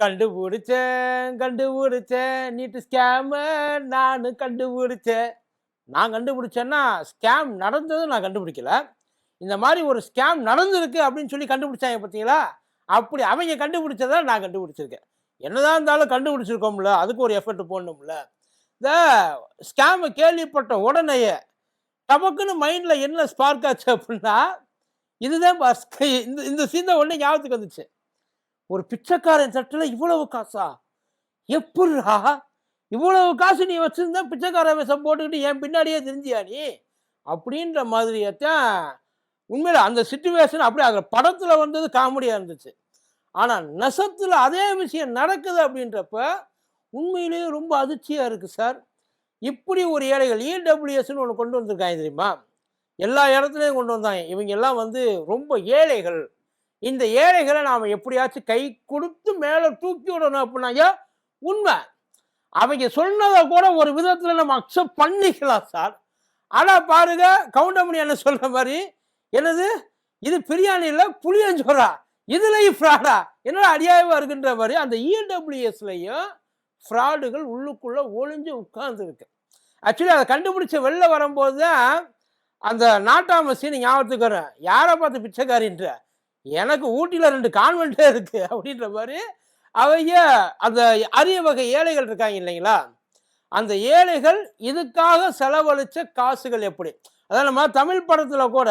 கண்டுபிடிச்சேன் கண்டுபிடிச்சேன். நீட்டு ஸ்கேம நான் கண்டுபிடிச்சேன். நான் கண்டுபிடிச்சேன்னா ஸ்கேம் நடந்தது நான் கண்டுபிடிக்கல. இந்த மாதிரி ஒரு ஸ்கேம் நடந்திருக்கு அப்படின்னு சொல்லி கண்டுபிடிச்சாங்க பார்த்தீங்களா? அப்படி அவங்க கண்டுபிடிச்சதை நான் கண்டுபிடிச்சிருக்கேன். என்னதான் இருந்தாலும் கண்டுபிடிச்சிருக்கோம்ல அதுக்கு ஒரு எஃபர்ட் போடணும்ல. இந்த ஸ்கேமை கேள்விப்பட்ட உடனேயே டபக்குன்னு மைண்டில் என்ன ஸ்பார்க் ஆச்சு அப்படின்னா இதுதான் இந்த இந்த சீன் உடனே ஞாபகத்துக்கு வந்துச்சு. ஒரு பிச்சைக்காரன் சட்டில் இவ்வளவு காசா? எப்படிரா இவ்வளவு காசு நீ வச்சுருந்தா பிச்சைக்காரன் வேஷம் போட்டுக்கிட்டு என் பின்னாடியே தெரிஞ்சியா நீ? அப்படின்ற மாதிரியத்தான் உண்மையில் அந்த சுச்சுவேஷன் அப்படியே அதில் படத்தில் வந்தது காமெடியாக இருந்துச்சு. ஆனால் நெசத்தில் அதே விஷயம் நடக்குது அப்படின்றப்ப உண்மையிலேயே ரொம்ப அதிர்ச்சியாக இருக்குது சார். இப்படி ஒரு ஏழைகள் இடபிள்யூஎஸ்னு ஒன்று கொண்டு வந்திருக்காங்க தெரியுமா? எல்லா இடத்துலையும் கொண்டு வந்தாங்க. இவங்க எல்லாம் வந்து ரொம்ப ஏழைகள். இந்த ஏழைகளை நாம் எப்படியாச்சும் கை கொடுத்து மேலே தூக்கி விடணும் அப்படின்னாங்க உண்மை. அவங்க சொன்னதை கூட ஒரு விதத்தில் நம்ம அக்செப்ட் பண்ணிக்கலாம் சார். ஆனால் பாருங்க கவுண்டமணி என்ன சொல்ற மாதிரி என்னது? இது பிரியாணி இல்லை புளியஞ்சோரா இதுலேயும் ஃப்ராடா என்னடா அடியாயமாக இருக்குன்ற மாதிரி அந்த இடபிள்யூஎஸ்லையும் ஃப்ராடுகள் உள்ளுக்குள்ள ஒளிஞ்சு உட்கார்ந்துருக்கு. ஆக்சுவலி அதை கண்டுபிடிச்ச வெளில வரும்போது தான் அந்த நாட்டாமசின்னு ஞாபகத்துக்கு வரும் யாரை பார்த்து பிச்சைக்காரின்ற? எனக்கு ஊட்டியில் ரெண்டு கான்வென்ட்டே இருக்கு அப்படின்ற மாதிரி அவங்க அந்த அரிய வகை ஏழைகள் இருக்காங்க இல்லைங்களா? அந்த ஏழைகள் இதுக்காக செலவழிச்ச காசுகள் எப்படி? அதாவது நம்ம தமிழ் படத்தில் கூட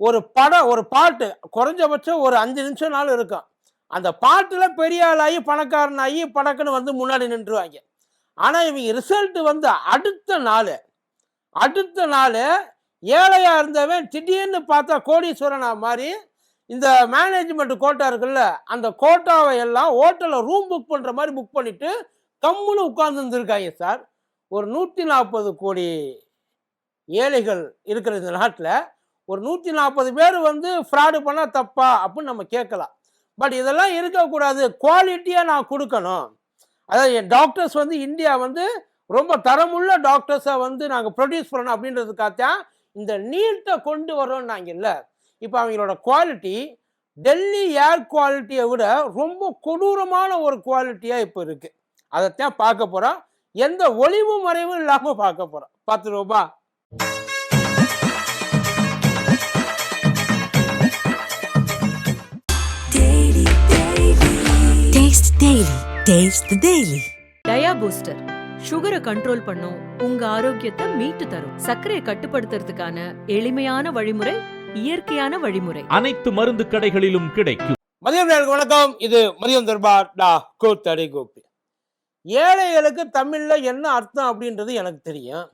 ஒரு படம் ஒரு பாட்டு குறைஞ்சபட்சம் ஒரு அஞ்சு நிமிஷம் நாள் இருக்கும். அந்த பாட்டில் பெரிய ஆளாகி பணக்காரனாகி படக்குன்னு வந்து முன்னாடி நின்றுவாங்க. ஆனால் இவங்க ரிசல்ட் வந்து அடுத்த நாள் அடுத்த நாள் ஏழையாக இருந்தவன் திடீர்னு பார்த்தா கோடீஸ்வரனா மாதிரி இந்த மேனேஜ்மெண்ட் கோட்டா இருக்குல்ல அந்த கோட்டாவை எல்லாம் ஹோட்டலில் ரூம் புக் பண்ணுற மாதிரி புக் பண்ணிவிட்டு கம்முன்னு உட்கார்ந்துருந்துருக்காங்க சார். ஒரு நூற்றி நாற்பது கோடி ஏழைகள் இருக்கிற இந்த நாட்டில் ஒரு நூற்றி நாற்பது பேர் வந்து ஃப்ராடு பண்ணால் தப்பா அப்படின்னு நம்ம கேட்கலாம். பட் இதெல்லாம் இருக்கக்கூடாது. குவாலிட்டியாக நான் கொடுக்கணும். அதாவது என் டாக்டர்ஸ் வந்து இந்தியா வந்து ரொம்ப தரமுள்ள டாக்டர்ஸை வந்து நாங்கள் ப்ரொடியூஸ் பண்ணணும் அப்படின்றதுக்காகத்தான் இந்த நீட்டை கொண்டு வரோம் நாங்கள் இல்லை. இப்போ அவங்களோட குவாலிட்டி டெல்லி ஏர் குவாலிட்டியை விட ரொம்ப கொடூரமான ஒரு குவாலிட்டியாக இப்போ இருக்குது அதைத்தான் பார்க்க போகிறோம் எந்த ஒளிவு மறைவும் இல்லாமல் பார்க்க போகிறோம் பத்து ரூபா. டயா பூஸ்டர் சுகரை கண்ட்ரோல் பண்ணும் உங்க ஆரோக்கியத்தை மீட்டு தரும். சர்க்கரையை கட்டுப்படுத்துறதுக்கான எளிமையான வழிமுறை இயற்கையான வழிமுறை. அனைத்து மருந்து கடைகளிலும் கிடைக்கும். மதியம் வணக்கம். இது மதியம் தர்பார் டா கூத்தடி கோப்பி ஏழைகளுக்கு தமிழ்ல என்ன அர்த்தம் அப்படின்றது எனக்கு தெரியும்.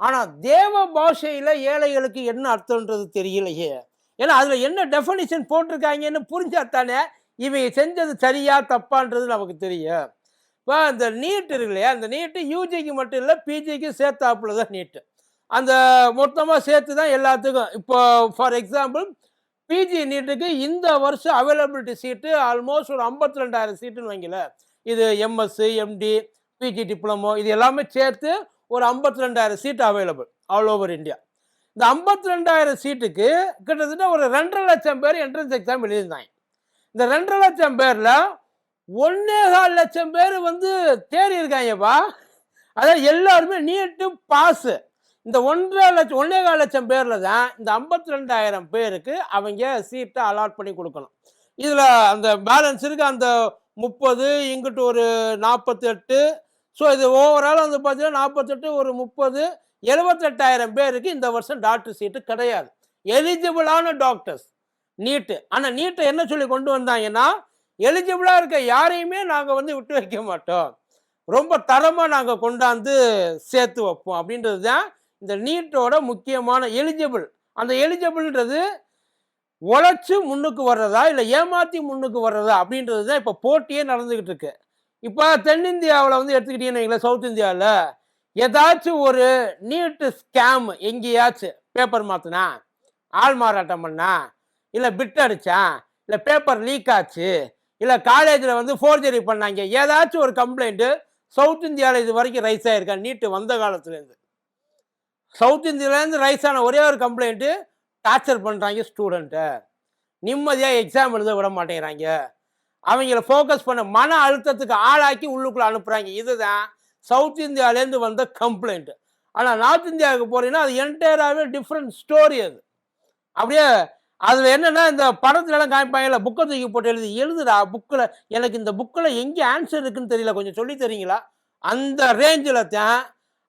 ஆனா தேவ பாஷையில ஏழைகளுக்கு என்ன அர்த்தம்ன்றது தெரியலையே. ஏன்னா அதுல என்ன டெஃபனிஷன் போட்டிருக்காங்கன்னு புரிஞ்சாத்தானே இவங்க செஞ்சது சரியா தப்பான்றது நமக்கு தெரியும். இப்போ அந்த நீட் இருக்கு இல்லையா அந்த நீட்டு யூஜிக்கு மட்டும் இல்லை பிஜிக்கு சேர்த்தாப்புல தான் நீட்டு. அந்த மொத்தமாக சேர்த்து தான் எல்லாத்துக்கும். இப்போ ஃபார் எக்ஸாம்பிள் பிஜி நீட்டுக்கு இந்த வருஷம் அவைலபிலிட்டி சீட்டு ஆல்மோஸ்ட் ஒரு ஐம்பத்தி ரெண்டாயிரம் சீட்டுன்னு வைங்கள இது எம்எஸ்சி எம்டி பிஜி டிப்ளமோ இது எல்லாமே சேர்த்து ஒரு ஐம்பத்தி ரெண்டாயிரம் சீட்டு அவைலபிள் ஆல் ஓவர் இந்தியா இந்த ஐம்பத்தி ரெண்டாயிரம் சீட்டுக்கு கிட்டத்தட்ட ஒரு ரெண்டரை லட்சம் பேர் என்ட்ரன்ஸ் எக்ஸாம் எழுதியிருந்தாங்க. இந்த ரெண்டரை லட்சம் பேரில் ஒன்றே கால் லட்சம் பேர் வந்து தேறி இருக்காங்கப்பா அதாவது எல்லாருமே நீட்டு பாஸு. இந்த ஒன்றரை லட்சம் ஒன்றே கால் லட்சம் பேரில் தான் இந்த ஐம்பத்தி ரெண்டாயிரம் பேருக்கு அவங்க சீட்டை அலாட் பண்ணி கொடுக்கணும். இதில் அந்த பேலன்ஸ் இருக்குது அந்த முப்பது இங்கிட்டு ஒரு நாற்பத்தெட்டு ஸோ இது ஓவரால் வந்து பார்த்தீங்கன்னா நாற்பத்தெட்டு ஒரு முப்பது எழுபத்தெட்டாயிரம் பேருக்கு இந்த வருஷம் டாக்டர் சீட்டு கிடையாது. எலிஜிபிளான டாக்டர்ஸ் நீட்டு ஆனால் நீட்டை என்ன சொல்லி கொண்டு வந்தாங்கன்னா எலிஜிபிளாக இருக்க யாரையுமே நாங்கள் வந்து விட்டு வைக்க மாட்டோம். ரொம்ப தரமாக நாங்கள் கொண்டாந்து சேர்த்து வைப்போம். அப்படின்றது தான் இந்த நீட்டோட முக்கியமான எலிஜிபிள் அந்த எலிஜிபிள்ன்றது உழைச்சி முன்னுக்கு வர்றதா இல்லை ஏமாற்றி முன்னுக்கு வர்றதா அப்படின்றது தான் இப்போ போட்டியே நடந்துக்கிட்டு இருக்கு. இப்போ தென்னிந்தியாவில் வந்து எடுத்துக்கிட்டீங்கன்னு சவுத் இந்தியாவில் ஏதாச்சும் ஒரு நீட்டு ஸ்கேம் எங்கேயாச்சும் பேப்பர் மாற்றினா ஆள் மாறாட்டம் பண்ணா இல்லை பிட் அடித்தான் இல்லை பேப்பர் லீக் ஆச்சு இல்லை காலேஜில் வந்து ஃபோர்ஜரி பண்ணாங்க ஏதாச்சும் ஒரு கம்ப்ளைண்ட்டு சவுத் இந்தியாவில் இது வரைக்கும் ரைஸ் ஆகிருக்கா நீட்டு வந்த காலத்துலேருந்து. சவுத் இந்தியாவிலேருந்து ரைஸ் ஆன ஒரே ஒரு கம்ப்ளைண்ட்டு டார்ச்சர் பண்ணுறாங்க ஸ்டூடெண்ட்டை நிம்மதியாக எக்ஸாம் எழுத விட மாட்டேங்கிறாங்க. அவங்கள ஃபோக்கஸ் பண்ண மன அழுத்தத்துக்கு ஆளாக்கி உள்ளுக்குள்ளே அனுப்புகிறாங்க இதுதான் சவுத் இந்தியாவிலேருந்து வந்த கம்ப்ளைண்ட் ஆனால் நார்த் இந்தியாவுக்கு போகிறீங்கன்னா அது என்டையராகவே டிஃப்ரெண்ட் ஸ்டோரி அது. அப்படியே அதில் என்னென்னா இந்த படத்துலலாம் காமிப்பாங்கல்ல புக்கை தூக்கி போட்டு எழுதி எழுதுடா புக்கில் எனக்கு இந்த புக்கில் எங்கே ஆன்சர் இருக்குன்னு தெரியல. கொஞ்சம் சொல்லி தரீங்களா? அந்த ரேஞ்சில் தான்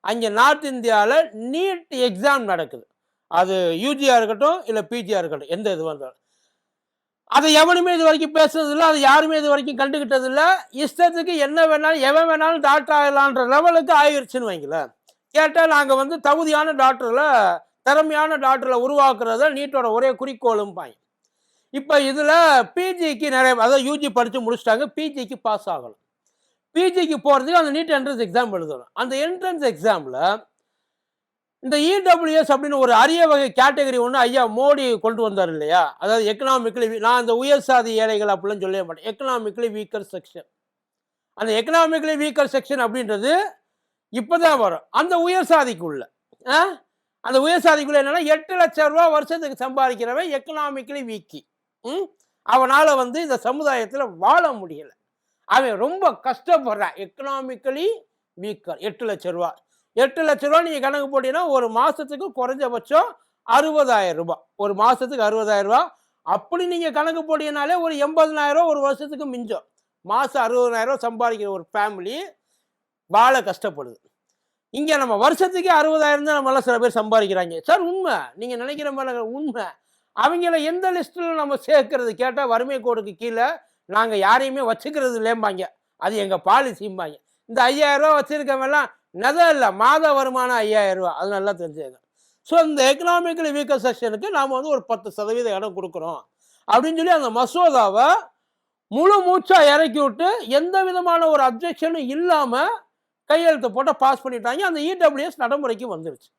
அங்கே நார்த் இந்தியாவில் நீட் எக்ஸாம் நடக்குது. அது யூஜியாக இருக்கட்டும் இல்லை பிஜியாக இருக்கட்டும் எந்த இது வந்தாலும். அதை எவனுமே இது வரைக்கும் பேசுறது அதை அது யாருமே இது வரைக்கும் கண்டுக்கிட்டது இல்லை இஷ்டத்துக்கு என்ன வேணாலும் எவன் வேணாலும் டாக்டர் ஆகலான்ற லெவலுக்கு ஆயிடுச்சுன்னு வைங்களேன். கேட்டால் நாங்கள் வந்து தகுதியான டாக்டரில் திறமையான டாக்டரில் உருவாக்குறத நீட்டோட ஒரே குறிக்கோளும் பாய் இப்போ இதில் பிஜிக்கு நிறைய அதாவது யூஜி படித்து முடிச்சிட்டாங்க பிஜிக்கு பாஸ் ஆகணும். பிஜிக்கு போகிறதுக்கு அந்த நீட் என்ட்ரன்ஸ் எக்ஸாம் எழுதணும். அந்த என்ட்ரன்ஸ் எக்ஸாமில் இந்த இடபிள்யூஎஸ் அப்படின்னு ஒரு அரிய வகை கேட்டகரி ஒன்று ஐயா மோடி கொண்டு வந்தார் இல்லையா? அதாவது எக்கனாமிக்கலி நான் அந்த உயர் சாதி ஏழைகள் அப்படிலாம் சொல்லவே மாட்டேன். எக்கனாமிக்கலி வீக்கர் செக்ஷன் அந்த எக்கனாமிக்கலி வீக்கர் செக்ஷன் அப்படின்றது இப்போ தான் வரும். அந்த உயர் சாதிக்குள்ள. ஆ? அந்த உயர் சாதிக்குள்ள என்னென்னா எட்டு லட்சம் ரூபா வருஷத்துக்கு சம்பாதிக்கிறவன் எக்கனாமிக்கலி வீக்கி ம்? அவனால் வந்து இந்த சமுதாயத்தில் வாழ முடியலை. அவன் ரொம்ப கஷ்டப்படுறான். எக்கனாமிக்கலி வீக்கர் எட்டு லட்ச ரூபா. எட்டு லட்ச ரூபா நீங்கள் கணக்கு போட்டீங்கன்னா ஒரு மாதத்துக்கு குறைஞ்சபட்சம் அறுபதாயிரம் ரூபாய் ஒரு மாதத்துக்கு அறுபதாயிரம் ரூபா. அப்படி நீங்கள் கணக்கு போட்டீங்கனாலே ஒரு எண்பதனாயிரம் ஒரு வருஷத்துக்கு மிஞ்சம். மாதம் அறுபதனாயிரம் சம்பாதிக்கிற ஒரு ஃபேமிலி வாழ கஷ்டப்படுது. இங்கே நம்ம வருஷத்துக்கே அறுபதாயிரம் தான் நம்மளாம் சில பேர் சம்பாதிக்கிறாங்க. சார் உண்மை. நீங்கள் நினைக்கிற மாதிரி உண்மை. அவங்கள எந்த லிஸ்ட்டில் நம்ம சேர்க்கறது? கேட்டால் வறுமை கோடுக்கு கீழே நாங்கள் யாரையுமே வச்சுக்கிறது இல்லைம்பாங்க அது எங்கள் பாலிசிம்பாங்க இந்த ஐயாயிரம் ரூபா வச்சுருக்கவெல்லாம் நெதை இல்லை மாத வருமானம் ஐயாயிரம் ரூபா அது நல்லா தெரிஞ்சுங்க ஸோ இந்த எக்கனாமிக்கலி வீக்கர் செக்ஷனுக்கு நாம் வந்து ஒரு பத்து சதவீத இடம் கொடுக்குறோம். அப்படின்னு சொல்லி அந்த மசோதாவை முழு மூச்சாக இறக்கி விட்டு எந்த விதமான ஒரு அப்ஜெக்ஷனும் இல்லாமல் கையெழுத்து போட்டு பாஸ் பண்ணிட்டாங்க. அந்த இடபிள்யூஎஸ் நடைமுறைக்கு வந்துருச்சு.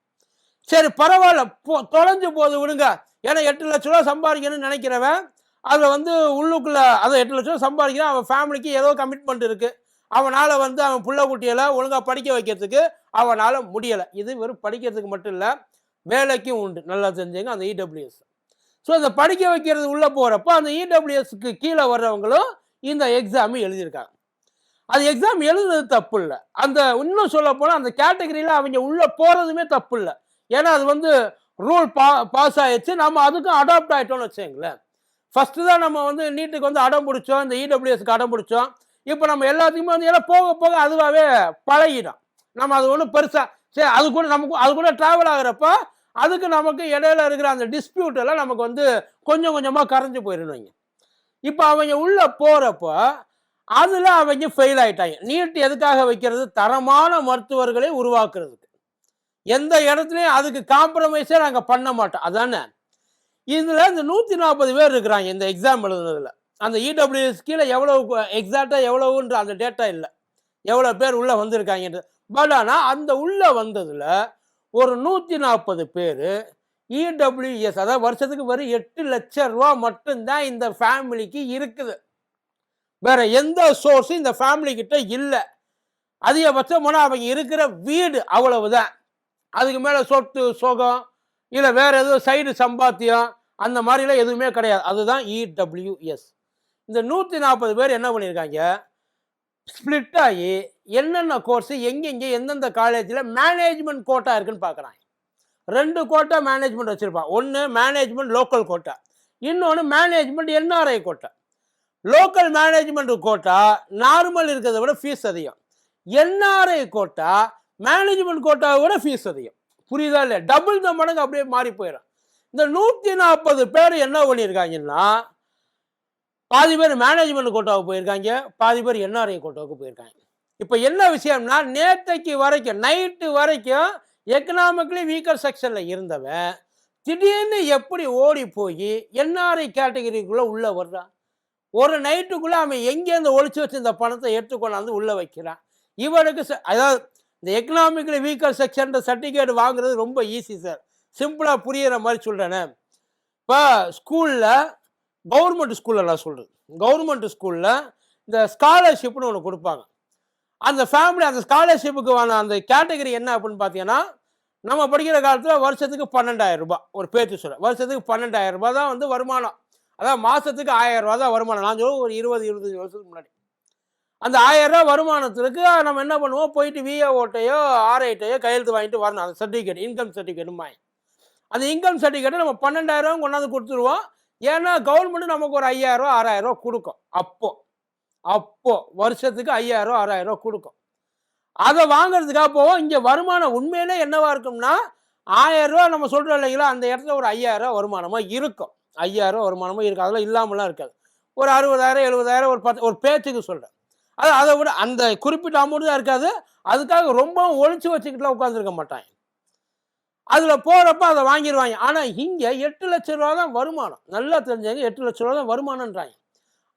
சரி பரவாயில்ல. போ தொலைஞ்சு போது விடுங்க. ஏன்னா எட்டு லட்ச ரூபா சம்பாதிக்கணும்னு நினைக்கிறவன் அதில் வந்து உள்ளுக்குள்ளே அதை எட்டு லட்சம் சம்பாதிக்கிறான். அவன் ஃபேமிலிக்கு ஏதோ கமிட்மெண்ட் இருக்குது அவனால் வந்து அவன் புள்ள குட்டிகளை ஒழுங்காக படிக்க வைக்கிறதுக்கு அவனால் முடியலை. இது வெறும் படிக்கிறதுக்கு மட்டும் இல்லை வேலைக்கும் உண்டு. நல்லா தெரிஞ்சுங்க அந்த இடபிள்யூஎஸ் ஸோ அந்த படிக்க வைக்கிறது உள்ளே போகிறப்போ அந்த இடபிள்யூஎஸ்க்கு கீழே வர்றவங்களும் இந்த எக்ஸாம் எழுதியிருக்காங்க. அது எக்ஸாம் எழுதுறது தப்பு இல்லை. அந்த இன்னும் சொல்ல போனால் அந்த கேட்டகரியில் அவங்க உள்ளே போகிறதுமே தப்பு இல்லை. ஏன்னா அது வந்து ரூல் பா பாஸ் ஆயிடுச்சு. நம்ம அதுக்கும் அடாப்ட் ஆகிட்டோம்னு வச்சுங்களேன் ஃபஸ்ட்டு தான் நம்ம வந்து நீட்டுக்கு வந்து அடம் பிடிச்சோம் இந்த இடபிள்யூஎஸ்க்கு அடம் பிடிச்சோம். இப்போ நம்ம எல்லாத்துக்குமே வந்து எல்லாம் போக போக அதுவாகவே பழகிடும். நம்ம அது ஒன்றும் பெருசாக சரி அது கூட நமக்கு அது கூட ட்ராவல் ஆகிறப்போ அதுக்கு நமக்கு இடையில இருக்கிற அந்த டிஸ்பியூட் எல்லாம் நமக்கு வந்து கொஞ்சம் கொஞ்சமாக கரைஞ்சு போயிடணுங்க இப்போ அவங்க உள்ளே போகிறப்போ அதில் அவங்க ஃபெயில் ஆயிட்டாங்க. நீட் எதுக்காக வைக்கிறது? தரமான மருத்துவர்களை உருவாக்குறதுக்கு. எந்த இடத்துலையும் அதுக்கு காம்ப்ரமைஸே நாங்கள் பண்ண மாட்டோம். அதானே? இதில் இந்த நூற்றி நாற்பது பேர் இருக்கிறாங்க இந்த எக்ஸாம் எழுதுனதில். அந்த இடபிள்யூஎஸ் கீழே எவ்வளோ எக்ஸாக்டாக எவ்வளோன்ற அந்த டேட்டா இல்லை. எவ்வளோ பேர் உள்ளே வந்திருக்காங்கன்றது. பட் ஆனால் அந்த உள்ளே வந்ததில் ஒரு நூற்றி நாற்பது பேர் இடபிள்யூஎஸ் அதாவது வருஷத்துக்கு வரும் எட்டு லட்சம் ரூபா மட்டும்தான் இந்த ஃபேமிலிக்கு இருக்குது. வேற எந்த சோர்ஸும் இந்த ஃபேமிலிக்கிட்ட இல்லை. அதிகபட்சம் போனால் அவங்க இருக்கிற வீடு அவ்வளவுதான். அதுக்கு மேலே சொத்து சுகம் இல்லை வேறு எதுவும் சைடு சம்பாத்தியம் அந்த மாதிரிலாம் எதுவுமே கிடையாது. அதுதான் இடபிள்யூஎஸ் இந்த நூற்றி நாற்பது பேர் என்ன பண்ணியிருக்காங்க? ஸ்பிளிட் ஆகி என்னென்ன கோர்ஸு எங்கெங்கே எந்தெந்த காலேஜில் மேனேஜ்மெண்ட் கோட்டா இருக்குன்னு பார்க்குறாங்க. ரெண்டு கோட்டா மேனேஜ்மெண்ட் வச்சுருப்பான். ஒன்று மேனேஜ்மெண்ட் லோக்கல் கோட்டா இன்னொன்று management NRI quota local management quota normal இருக்கிறத விட ஃபீஸ் அதிகம். என்ஆர்ஐ கோட்டா மேனேஜ்மெண்ட் கோட்டாவை விட ஃபீஸ் அதிகம். புரியுதா இல்லை டபுள் த மடங்கு அப்படியே மாறி போயிடும். இந்த நூற்றி நாற்பது பேர் என்ன பண்ணியிருக்காங்கன்னா பாதி பேர் மேனேஜ்மெண்ட் கோட்டாவுக்கு போயிருக்காங்க பாதி பேர் என்ஆர்ஐ கோட்டாவுக்கு போயிருக்காங்க. இப்போ என்ன விஷயம்னா நேற்றைக்கு வரைக்கும் நைட்டு வரைக்கும் எக்கனாமிக்கலி வீக்கர் செக்ஷனில் இருந்தவன் திடீர்னு எப்படி ஓடி போய் என்ஆர்ஐ கேட்டகரிக்குள்ளே உள்ளே வர்றான் ஒரு நைட்டுக்குள்ளே அவன் எங்கேருந்து ஒழிச்சு வச்சு இந்த பணத்தை எடுத்துக்கொண்டாந்து உள்ளே வைக்கிறான். இவனுக்கு ச- அதாவது இந்த எக்கனாமிக்கலி வீக்கர் செக்ஷன்ற சர்டிஃபிகேட் வாங்குறது ரொம்ப ஈஸி சார் சிம்பிளாக புரியிற மாதிரி சொல்கிறேனே இப்போ ஸ்கூலில் கவர்மெண்ட் ஸ்கூலில் நான் சொல்கிறது கவர்மெண்ட் ஸ்கூலில் இந்த ஸ்காலர்ஷிப்னு ஒன்று கொடுப்பாங்க. அந்த ஃபேமிலி அந்த ஸ்காலர்ஷிப்புக்கு அந்த கேட்டகரி என்ன அப்படின்னு பார்த்தீங்கன்னா நம்ம படிக்கிற காலத்தில் வருஷத்துக்கு பன்னெண்டாயிரம் ரூபாய். ஒரு பேச்சு சொல்ல வருஷத்துக்கு பன்னெண்டாயிரம் ரூபாய் தான் வந்து வருமானம். அதாவது மாதத்துக்கு ஆயிரம் ரூபா தான் வருமானம். நான் சொல்லுவோம் ஒரு இருபது இருபத்தஞ்சி வருஷத்துக்கு முன்னாடி. அந்த ஆயிரம் ரூபா வருமானத்திற்கு நம்ம என்ன பண்ணுவோம்? போயிட்டு விஏஓட்டையோ ஆர்ஐட்டையோ கையெழுத்து வாங்கிட்டு வரணும். அந்த சர்டிஃபிகேட் இன்கம் சர்டிஃபிகேட்டுமாய் அந்த இன்கம் சர்டிஃபிகேட்டை நம்ம பன்னெண்டாயிரம் கொண்டாந்து கொடுத்துருவோம். ஏன்னா கவர்மெண்ட் நமக்கு ஒரு ஐயாயிரம் ஆறாயிரம் கொடுக்கும். அப்போ அப்போ வருஷத்துக்கு ஐயாயிரம் ஆறாயிரம் கொடுக்கும். அதை வாங்குறதுக்காக போவோம். இங்கே வருமானம் உண்மையிலே என்னவா இருக்கும்னா ஆயிரம் ரூபா நம்ம சொல்கிறோம் இல்லைங்களா அந்த இடத்துல ஒரு ஐயாயிரம் வருமானமாக இருக்கும். ஐயாயிரம் வருமானமாக இருக்கும். அதெல்லாம் இல்லாமலாம் இருக்காது. ஒரு அறுபதாயிரம் எழுபதாயிரம் ஒரு பத்து ஒரு பேச்சுக்கு சொல்கிறேன் அது அதை விட அந்த குறிப்பிட்ட அமௌண்ட் தான் இருக்காது. அதுக்காக ரொம்பவும் ஒழிச்சு வச்சுக்கிட்டுலாம் உட்காந்துருக்க மாட்டாங்க. அதில் போகிறப்ப அதை வாங்கிடுவாங்க ஆனால் இங்கே எட்டு லட்ச ரூபா தான் வருமானம். நல்லா தெரிஞ்சவங்க எட்டு லட்ச ரூபா தான் வருமானன்றாங்க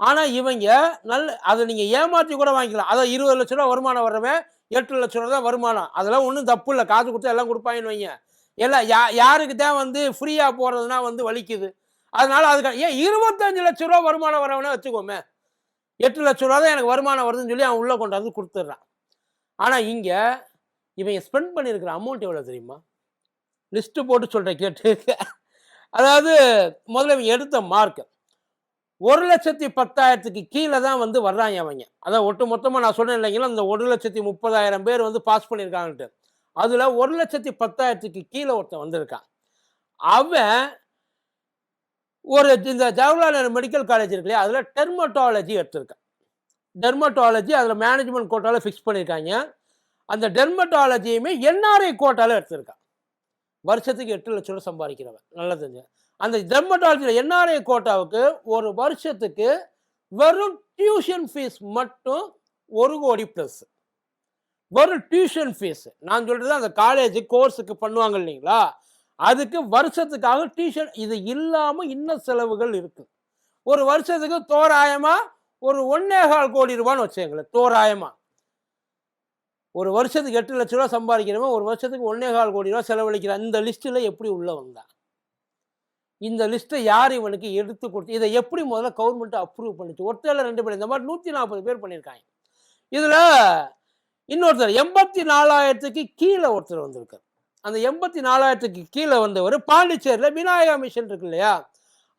ஆனால் இவங்க நல்ல அதை நீங்கள் ஏமாற்றி கூட வாங்கிக்கலாம். அதை இருபது லட்ச ரூபா வருமானம் வர்றவன் எட்டு லட்ச ரூபா தான் வருமானம். அதெல்லாம் ஒன்றும் தப்பு இல்லை. காசு கொடுத்தா எல்லாம் கொடுப்பாங்கன்னு வைங்க. எல்லாம் யா யாருக்கு தான் வந்து ஃப்ரீயாக போகிறதுனா வந்து வலிக்குது. அதனால அதுக்கு ஏன் இருபத்தஞ்சு லட்ச ரூபா வருமானம் வரவனே வச்சுக்கோமே. எட்டு லட்ச ரூபா தான் எனக்கு வருமானம் வருதுன்னு சொல்லி அவன் உள்ளே கொண்டாந்து கொடுத்துட்றான். ஆனால் இங்கே இவன் ஸ்பெண்ட் பண்ணியிருக்கிற அமௌண்ட் எவ்வளோ தெரியுமா? லிஸ்ட்டு போட்டு சொல்கிறேன் கேட்டு. அதாவது முதல்ல இவங்க எடுத்த மார்க் ஒரு லட்சத்தி பத்தாயிரத்துக்கு கீழே தான் வந்து வர்றாங்க அவங்க. அதான் ஒட்டு மொத்தமாக நான் சொன்னேன் இல்லைங்களா அந்த ஒரு லட்சத்தி முப்பதாயிரம் பேர் வந்து பாஸ் பண்ணியிருக்காங்கன்ட்டு. அதில் ஒரு லட்சத்தி பத்தாயிரத்துக்கு கீழே ஒருத்தன் வந்திருக்கான். அவன் ஒரு இந்த ஜவஹர்லால் நேரு மெடிக்கல் காலேஜ் இருக்கு இல்லையா அதில் டெர்மட்டாலஜி எடுத்திருக்கான். டெர்மட்டாலஜி அதில் மேனேஜ்மெண்ட் கோட்டாவில் ஃபிக்ஸ் பண்ணியிருக்காங்க. அந்த டெர்மட்டாலஜியுமே என்ஆர்ஐ கோட்டாவில் எடுத்திருக்கான். வருஷத்துக்கு எட்டு லட்ச ரூபா சம்பாதிக்கிறவன். நல்லா தெரிஞ்சு அந்த டெர்மட்டாலஜியில் என்ஆர்ஐ கோட்டாவுக்கு ஒரு வருஷத்துக்கு வெறும் டியூஷன் ஃபீஸ் மட்டும் ஒரு கோடி ப்ளஸ் வெறும் டியூஷன் ஃபீஸ். நான் சொல்கிறது அந்த காலேஜ் கோர்ஸுக்கு பண்ணுவாங்க இல்லைங்களா? அதுக்கு வருஷத்துக்காக டியூஷன் இது இல்லாமல் இன்னும் செலவுகள் இருக்குது ஒரு வருஷத்துக்கு தோராயமாக ஒரு ஒன்னே கால் கோடி ரூபான்னு வச்சுங்களேன் தோராயமாக ஒரு வருஷத்துக்கு எட்டு லட்ச ரூபா சம்பாதிக்கிறவன் ஒரு வருஷத்துக்கு ஒன்றே கால் கோடி ரூபா செலவழிக்கிற அந்த லிஸ்ட்டில் எப்படி உள்ளே வந்தான்? இந்த லிஸ்ட்டை யார் இவனுக்கு எடுத்து கொடுத்து இதை எப்படி முதல்ல கவர்மெண்ட் அப்ரூவ் பண்ணிச்சு? ஒருத்தர் ரெண்டு பேர் இந்த மாதிரி நூற்றி நாற்பது பேர் பண்ணியிருக்காங்க. இதில் இன்னொருத்தர் எண்பத்தி நாலாயிரத்துக்கு கீழே ஒருத்தர் வந்திருக்கார். அந்த எண்பத்தி நாலாயிரத்துக்கு கீழே வந்தவர் பாண்டிச்சேரியில் விநாயகா மிஷன் இருக்கு இல்லையா?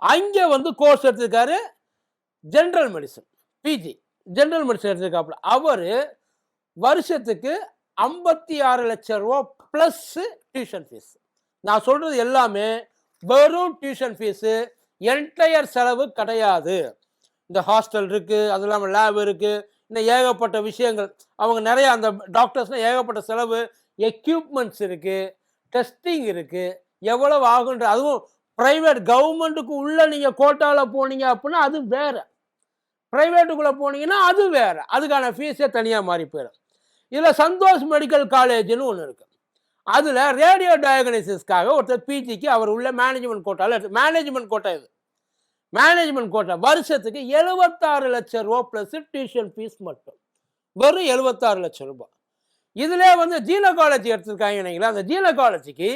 அங்கே வந்து கோர்ஸ் எடுத்திருக்காரு general medicine PG general medicine எடுத்திருக்காப்புல. அவர் வருஷத்துக்கு ஐம்பத்தி ஆறு லட்சம் ரூபா ப்ளஸ்ஸு டியூஷன் ஃபீஸ் நான் சொல்கிறது எல்லாமே வெறும் டியூஷன் ஃபீஸு என்டையர் செலவு கிடையாது. இந்த ஹாஸ்டல் இருக்குது அது இல்லாமல் லேப் இருக்குது இன்னும் ஏகப்பட்ட விஷயங்கள். அவங்க நிறைய அந்த டாக்டர்ஸ்னால் ஏகப்பட்ட செலவு எக்யூப்மெண்ட்ஸ் இருக்குது டெஸ்டிங் இருக்குது எவ்வளவு ஆகுன்ற அதுவும் ப்ரைவேட் கவர்மெண்ட்டுக்கு உள்ளே நீங்கள் கோட்டாவில் போனீங்க அப்படின்னா அது வேறு. ப்ரைவேட்டுக்குள்ளே போனீங்கன்னா அது வேறு. அதுக்கான ஃபீஸே தனியாக மாறி போயிடும். இதில் சந்தோஷ் மெடிக்கல் காலேஜ்னு ஒன்று இருக்குது அதில் ரேடியோ டயக்னோசிஸ்க்காக ஒருத்தர் பிஜிக்கு அவர் உள்ள மேனேஜ்மெண்ட் கோட்டாவில் மேனேஜ்மெண்ட் கோட்டா இது. மேனேஜ்மெண்ட் கோட்டா வருஷத்துக்கு எழுபத்தாறு லட்சம் ரூபா ப்ளஸ் டியூஷன் ஃபீஸ் மட்டும். வெறும் எழுபத்தாறு லட்சம் ரூபாய் இதிலே வந்து ஜீனகாலஜி எடுத்திருக்காங்க இல்லைங்களா? அந்த ஜீனகாலஜிக்கு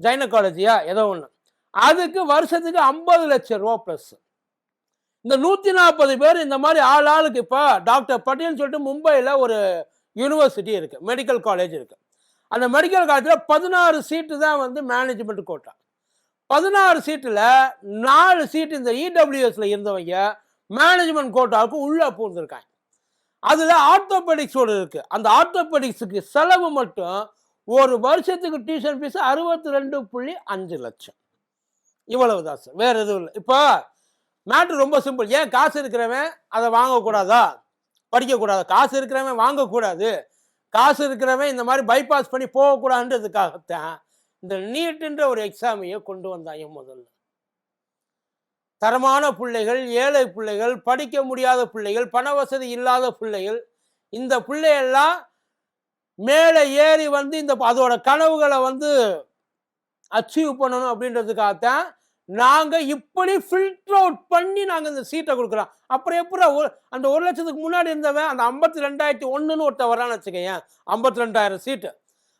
ஜைனகாலஜியா ஏதோ ஒன்று அதுக்கு வருஷத்துக்கு ஐம்பது லட்சம் ரூபா ப்ளஸ் இந்த நூற்றி நாற்பது பேர் இந்த மாதிரி ஆள் ஆளுக்கு இப்போ டாக்டர் பட்டேல்னு சொல்லிட்டு மும்பையில் ஒரு யூனிவர்சிட்டி இருக்குது மெடிக்கல் காலேஜ் இருக்குது அந்த மெடிக்கல் காலேஜில் பதினாறு சீட்டு தான் வந்து மேனேஜ்மெண்ட் கோட்டா பதினாறு சீட்டில் நாலு சீட்டு இந்த இடபிள்யூஎஸில் இருந்தவங்க மேனேஜ்மெண்ட் கோட்டாவுக்கு உள்ளே பூந்துருக்காங்க அதில் ஆர்த்தோபெடிக்ஸோடு இருக்குது அந்த ஆர்த்தோபெடிக்ஸுக்கு செலவு மட்டும் ஒரு வருஷத்துக்கு டியூஷன் ஃபீஸ் அறுபத்தி ரெண்டு புள்ளி அஞ்சு லட்சம். இவ்வளவு தான் சார் வேறு எதுவும் இல்லை. இப்போ மேட்ரு ரொம்ப சிம்பிள் ஏன் காசு இருக்கிறவன் அதை வாங்கக்கூடாதா? படிக்கக்கூடாது. காசு இருக்கிறவன் வாங்கக்கூடாது. காசு இருக்கிறவன் இந்த மாதிரி பைபாஸ் பண்ணி போகக்கூடாதுன்றதுக்காகத்தான் இந்த நீட்டுன்ற ஒரு எக்ஸாமையை கொண்டு வந்தாங்க முதல்ல. தரமான பிள்ளைகள் ஏழை பிள்ளைகள் படிக்க முடியாத பிள்ளைகள் பண வசதி இல்லாத பிள்ளைகள் இந்த பிள்ளையெல்லாம் மேலே ஏறி வந்து இந்த அதோட கனவுகளை வந்து அச்சீவ் பண்ணணும் அப்படின்றதுக்காகத்தான் நாங்கள் இப்படி ஃபில்டர் அவுட் பண்ணி நாங்கள் இந்த சீட்டை கொடுக்குறோம். அப்புறம் எப்படி அந்த ஒரு லட்சத்துக்கு முன்னாடி இருந்தவன் அந்த ஐம்பத்தி ரெண்டாயிரத்தி ஒன்றுன்னு ஒருத்தன் வரான்னு வச்சுக்கேன் ஐம்பத்தி ரெண்டாயிரம் சீட்டு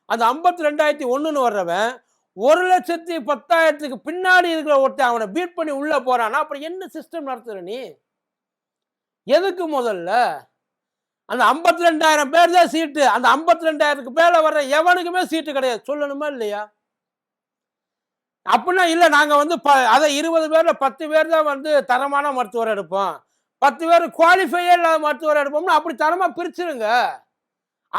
அந்த ஐம்பத்தி ரெண்டாயிரத்தி ஒன்றுன்னு வர்றவன் ஒரு லட்சத்தி பத்தாயிரத்துக்கு பின்னாடி இருக்கிற ஒருத்தன் அவனை பீட் பண்ணி உள்ளே போகிறான்னா அப்புறம் என்ன சிஸ்டம் நடத்துகிற நீ? எதுக்கு முதல்ல? அந்த ஐம்பத்தி ரெண்டாயிரம் பேர் தான் சீட்டு அந்த ஐம்பத்தி ரெண்டாயிரத்துக்கு மேலே வர்ற எவனுக்குமே சீட்டு கிடையாது. சொல்லணுமா இல்லையா? அப்படின்னா இல்லை நாங்கள் வந்து ப அதை இருபது பேரில் பத்து பேர் தான் வந்து தரமான மருத்துவர் எடுப்போம். பத்து பேர் குவாலிஃபையே இல்லாத மருத்துவர் எடுப்போம்னு அப்படி தரமாக பிரிச்சிருங்க.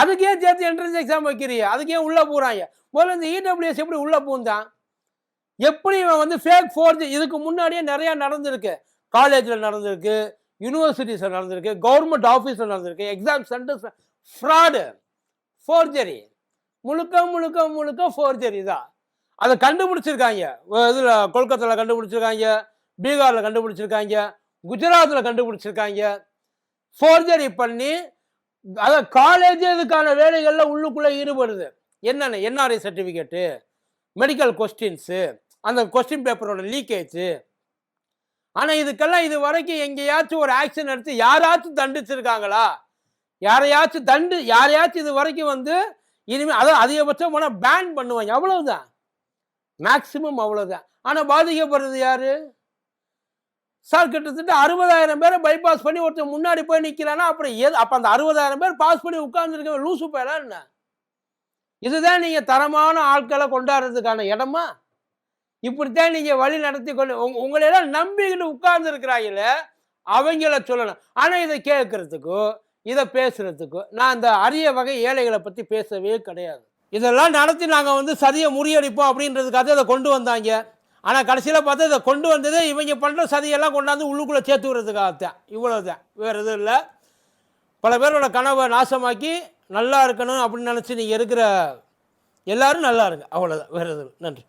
அதுக்கே சேர்த்து என்ட்ரன்ஸ் எக்ஸாம் வைக்கிறீங்க? அதுக்கே ஏன் உள்ளே போகிறாங்க முதல்ல இந்த இடபிள்யூஎஸ் எப்படி உள்ளே பூந்தான் எப்படி இவன் வந்து ஃபேக் ஃபோர்ஜ் இதுக்கு முன்னாடியே நிறையா நடந்திருக்கு. காலேஜில் நடந்திருக்கு யூனிவர்சிட்டிஸில் நடந்திருக்கு கவர்மெண்ட் ஆஃபீஸில் நடந்திருக்கு எக்ஸாம் சென்டர்ஸ் ஃப்ராடு ஃபோர்ஜரி முழுக்க முழுக்க முழுக்க ஃபோர்ஜரி தான். அதை கண்டுபிடிச்சிருக்காங்க. இதில் கொல்கத்தாவில் கண்டுபிடிச்சிருக்காங்க பீகாரில் கண்டுபிடிச்சிருக்காங்க குஜராத்தில் கண்டுபிடிச்சிருக்காங்க. ஃபோர்ஜரி பண்ணி அதை காலேஜ் இதுக்கான வேலைகளில் உள்ளுக்குள்ளே ஈடுபடுது. என்னென்ன? என்ஆர்ஐ சர்டிஃபிகேட்டு மெடிக்கல் கொஸ்டின்ஸு அந்த கொஸ்டின் பேப்பரோட லீக்கேஜ் ஆனால் இதுக்கெல்லாம் இது வரைக்கும் எங்கேயாச்சும் ஒரு ஆக்ஷன் எடுத்து யாராச்சும் தண்டிச்சிருக்காங்களா? யாரையாச்சும் தண்டு யாரையாச்சும் இது வரைக்கும் வந்து இனிமேல் அதான் அதிகபட்சம் போனால் பேன் பண்ணுவாங்க. அவ்வளவுதான். மேக்சிமம் அவ்வளோதான் ஆனால் பாதிக்கப்படுறது யாரு? சார் கிட்டத்தட்ட அறுபதாயிரம் பேரை பைபாஸ் பண்ணி ஒருத்தர் முன்னாடி போய் நிற்கிறான்னா அப்புறம் எது? அப்போ அந்த அறுபதாயிரம் பேர் பாஸ் பண்ணி உட்கார்ந்துருக்க லூசு பேரா என்ன? இதுதான் நீங்கள் தரமான ஆட்களை கொண்டாடுறதுக்கான இடமா? இப்படித்தான் நீங்கள் வழி நடத்தி கொண்டு உங்க- உங்களையெல்லாம் நம்பிக்கிட்டு உட்கார்ந்துருக்கிறாங்களே அவங்கள சொல்லணும். ஆனால் இதை கேட்குறதுக்கோ இதை பேசுகிறதுக்கோ நான் இந்த அரிய வகை ஏழைகளை பற்றி பேசவே கிடையாது. இதெல்லாம் நடத்தி நாங்கள் வந்து சதியை முறியடிப்போம் அப்படின்றதுக்காக இதை கொண்டு வந்தாங்க. ஆனால் கடைசியில் பார்த்தா இதை கொண்டு வந்ததே இவங்க பண்ணுற சதியெல்லாம் கொண்டாந்து உள்ளுக்குள்ளே சேர்த்து விடுறதுக்காகத்தான். இவ்வளோதான் வேறு எதுவும் இல்லை. பல பேரோட கனவை நாசமாக்கி நல்லா இருக்கணும் அப்படின்னு நினச்சி நீங்கள் இருக்கிற எல்லாரும் நல்லா இருங்க. அவ்வளோதான் வேறு எதுவும் நன்றி.